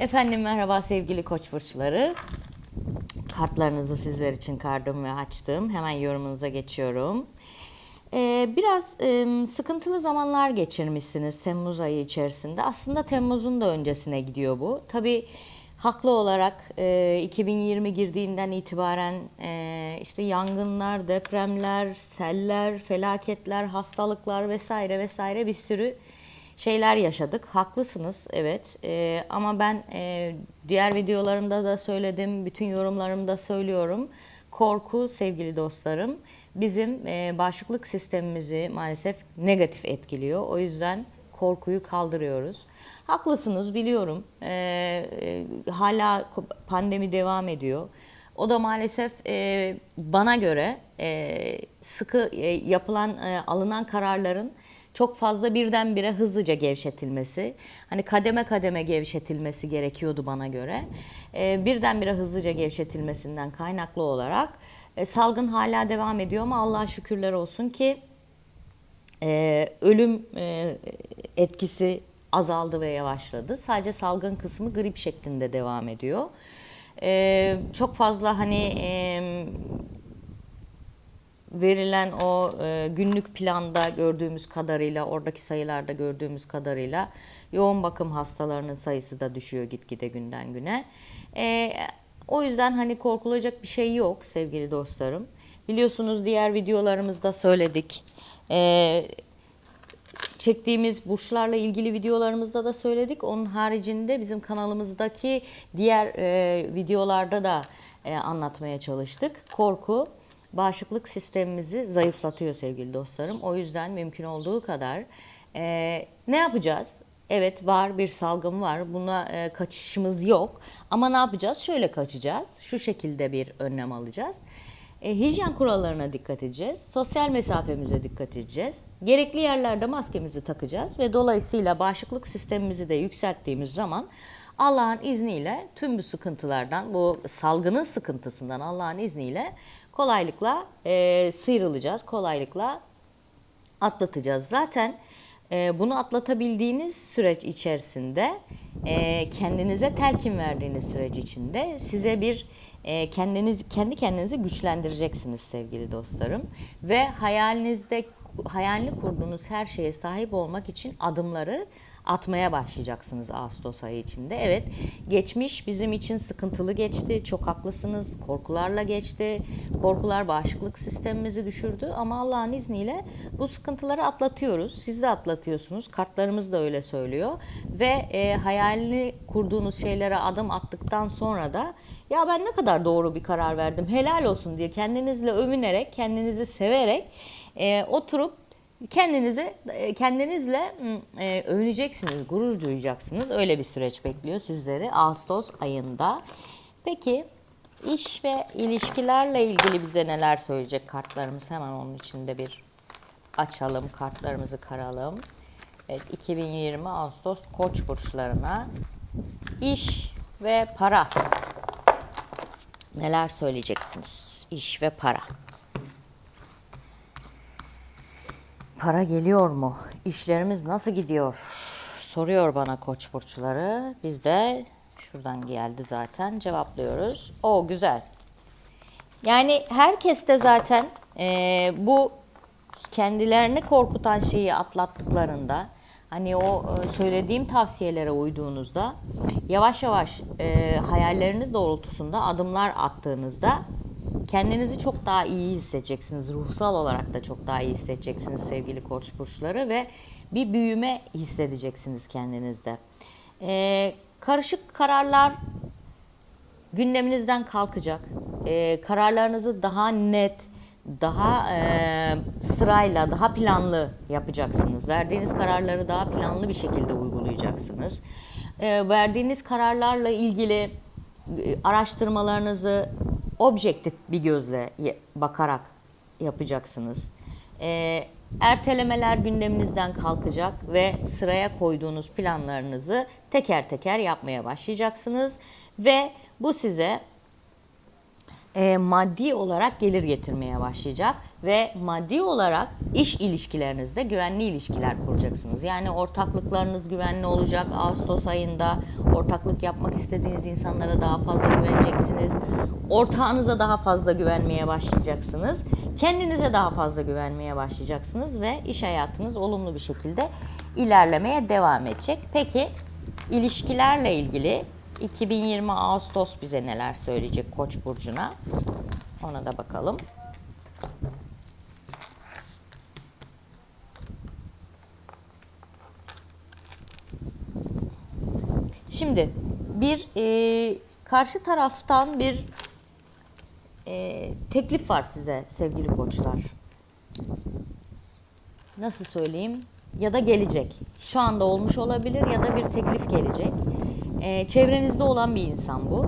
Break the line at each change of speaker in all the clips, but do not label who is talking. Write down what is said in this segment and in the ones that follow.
Efendim merhaba sevgili koç burçları. Kartlarınızı sizler için kardım ve açtım. Hemen yorumunuza geçiyorum. Ee, biraz e, sıkıntılı zamanlar geçirmişsiniz Temmuz ayı içerisinde. Aslında Temmuz'un da öncesine gidiyor bu. Tabii haklı olarak e, 2020 girdiğinden itibaren e, işte yangınlar, depremler, seller, felaketler, hastalıklar vesaire vesaire bir sürü şeyler yaşadık. Haklısınız evet Ee, ama ben e, diğer videolarımda da söyledim, bütün yorumlarımda söylüyorum. Korku sevgili dostlarım bizim e, bağışıklık sistemimizi maalesef negatif etkiliyor. O yüzden korkuyu kaldırıyoruz. Haklısınız biliyorum. Ee, e, hala pandemi devam ediyor. O da maalesef e, bana göre e, sıkı e, yapılan e, alınan kararların çok fazla birdenbire hızlıca gevşetilmesi, hani kademe kademe gevşetilmesi gerekiyordu bana göre. Ee, birdenbire hızlıca gevşetilmesinden kaynaklı olarak e, salgın hala devam ediyor ama Allah'a şükürler olsun ki e, ölüm e, etkisi azaldı ve yavaşladı. Sadece salgın kısmı grip şeklinde devam ediyor. E, çok fazla hani e, verilen o e, günlük planda gördüğümüz kadarıyla, oradaki sayılarda gördüğümüz kadarıyla yoğun bakım hastalarının sayısı da düşüyor gitgide günden güne. E, o yüzden hani korkulacak bir şey yok sevgili dostlarım. Biliyorsunuz diğer videolarımızda söyledik. E, çektiğimiz burçlarla ilgili videolarımızda da söyledik. Onun haricinde bizim kanalımızdaki diğer e, videolarda da e, anlatmaya çalıştık. Korku bağışıklık sistemimizi zayıflatıyor sevgili dostlarım. O yüzden mümkün olduğu kadar e, ne yapacağız? Evet var bir salgın var. Buna e, kaçışımız yok. Ama ne yapacağız? Şöyle kaçacağız. Şu şekilde bir önlem alacağız. E, hijyen kurallarına dikkat edeceğiz. Sosyal mesafemize dikkat edeceğiz. Gerekli yerlerde maskemizi takacağız ve dolayısıyla bağışıklık sistemimizi de yükselttiğimiz zaman Allah'ın izniyle tüm bu sıkıntılardan, bu salgının sıkıntısından Allah'ın izniyle kolaylıkla e, sıyrılacağız, kolaylıkla atlatacağız. Zaten e, bunu atlatabildiğiniz süreç içerisinde e, kendinize telkin verdiğiniz süreç içinde size bir e, kendiniz kendi kendinizi güçlendireceksiniz sevgili dostlarım ve hayalinizde hayalini kurduğunuz her şeye sahip olmak için adımları atmaya başlayacaksınız Ağustos ayı içinde. Evet, geçmiş bizim için sıkıntılı geçti. Çok haklısınız. Korkularla geçti. Korkular bağışıklık sistemimizi düşürdü ama Allah'ın izniyle bu sıkıntıları atlatıyoruz. Siz de atlatıyorsunuz. Kartlarımız da öyle söylüyor. Ve e, hayalini kurduğunuz şeylere adım attıktan sonra da ya ben ne kadar doğru bir karar verdim helal olsun diye kendinizle övünerek, kendinizi severek e, oturup kendinize kendinizle e, övüneceksiniz, gurur duyacaksınız. Öyle bir süreç bekliyor sizleri Ağustos ayında. Peki iş ve ilişkilerle ilgili bize neler söyleyecek kartlarımız? Hemen onun içinde bir açalım, kartlarımızı karalım. Evet, 2020 Ağustos Koç burçlarına iş ve para. Neler söyleyeceksiniz? İş ve para. Para geliyor mu? İşlerimiz nasıl gidiyor? Soruyor bana koç burçları. Biz de şuradan geldi zaten cevaplıyoruz. O güzel. Yani herkes de zaten e, bu kendilerini korkutan şeyi atlattıklarında hani o e, söylediğim tavsiyelere uyduğunuzda yavaş yavaş e, hayalleriniz doğrultusunda adımlar attığınızda kendinizi çok daha iyi hissedeceksiniz. Ruhsal olarak da çok daha iyi hissedeceksiniz sevgili koç burçları ve bir büyüme hissedeceksiniz kendinizde. Ee, karışık kararlar gündeminizden kalkacak. Ee, kararlarınızı daha net, daha e, sırayla, daha planlı yapacaksınız. Verdiğiniz kararları daha planlı bir şekilde uygulayacaksınız. Ee, verdiğiniz kararlarla ilgili e, araştırmalarınızı objektif bir gözle bakarak yapacaksınız. E, ertelemeler gündeminizden kalkacak ve sıraya koyduğunuz planlarınızı teker teker yapmaya başlayacaksınız ve bu size e, maddi olarak gelir getirmeye başlayacak. ve maddi olarak iş ilişkilerinizde güvenli ilişkiler kuracaksınız. Yani ortaklıklarınız güvenli olacak. Ağustos ayında ortaklık yapmak istediğiniz insanlara daha fazla güveneceksiniz. Ortağınıza daha fazla güvenmeye başlayacaksınız. Kendinize daha fazla güvenmeye başlayacaksınız ve iş hayatınız olumlu bir şekilde ilerlemeye devam edecek. Peki ilişkilerle ilgili 2020 Ağustos bize neler söyleyecek Koç burcuna? Ona da bakalım. Şimdi bir e, karşı taraftan bir e, teklif var size sevgili koçlar. Nasıl söyleyeyim? Ya da gelecek. Şu anda olmuş olabilir ya da bir teklif gelecek. E, çevrenizde olan bir insan bu.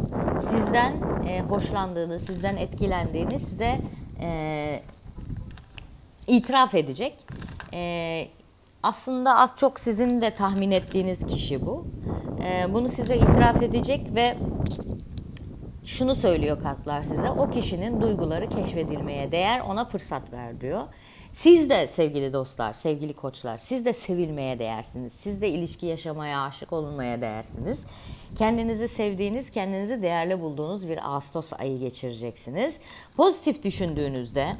Sizden e, hoşlandığını, sizden etkilendiğini size e, itiraf edecek. Ee, aslında az çok sizin de tahmin ettiğiniz kişi bu. Ee, bunu size itiraf edecek ve şunu söylüyor kartlar size. O kişinin duyguları keşfedilmeye değer, ona fırsat ver diyor. Siz de sevgili dostlar, sevgili koçlar, siz de sevilmeye değersiniz. Siz de ilişki yaşamaya, aşık olunmaya değersiniz. Kendinizi sevdiğiniz, kendinizi değerli bulduğunuz bir Ağustos ayı geçireceksiniz. Pozitif düşündüğünüzde,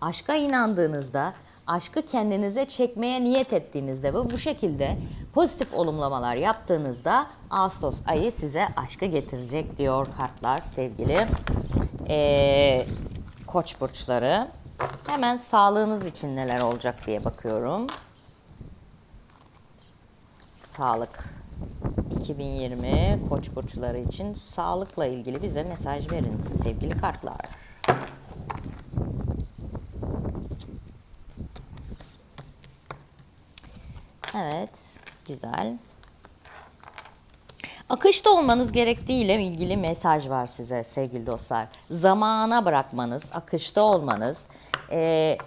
aşka inandığınızda, aşkı kendinize çekmeye niyet ettiğinizde ve bu şekilde pozitif olumlamalar yaptığınızda Ağustos ayı size aşkı getirecek diyor kartlar sevgili ee, koç burçları. Hemen sağlığınız için neler olacak diye bakıyorum. Sağlık 2020 koç burçları için sağlıkla ilgili bize mesaj verin sevgili kartlar. Evet, güzel. Akışta olmanız gerektiğiyle ilgili mesaj var size sevgili dostlar. Zamana bırakmanız, akışta olmanız, eee,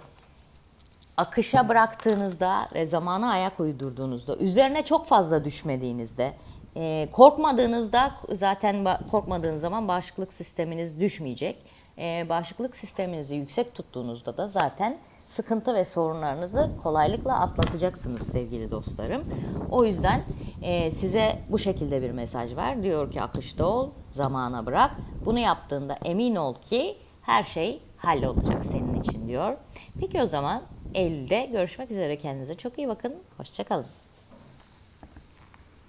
akışa bıraktığınızda ve zamana ayak uydurduğunuzda, üzerine çok fazla düşmediğinizde, eee, korkmadığınızda zaten korkmadığınız zaman bağışıklık sisteminiz düşmeyecek. Eee, bağışıklık sisteminizi yüksek tuttuğunuzda da zaten sıkıntı ve sorunlarınızı kolaylıkla atlatacaksınız sevgili dostlarım. O yüzden eee, size bu şekilde bir mesaj var. Diyor ki akışta ol, zamana bırak. Bunu yaptığında emin ol ki her şey hallolacak diyor. Peki o zaman Eylül'de görüşmek üzere. Kendinize çok iyi bakın. Hoşçakalın.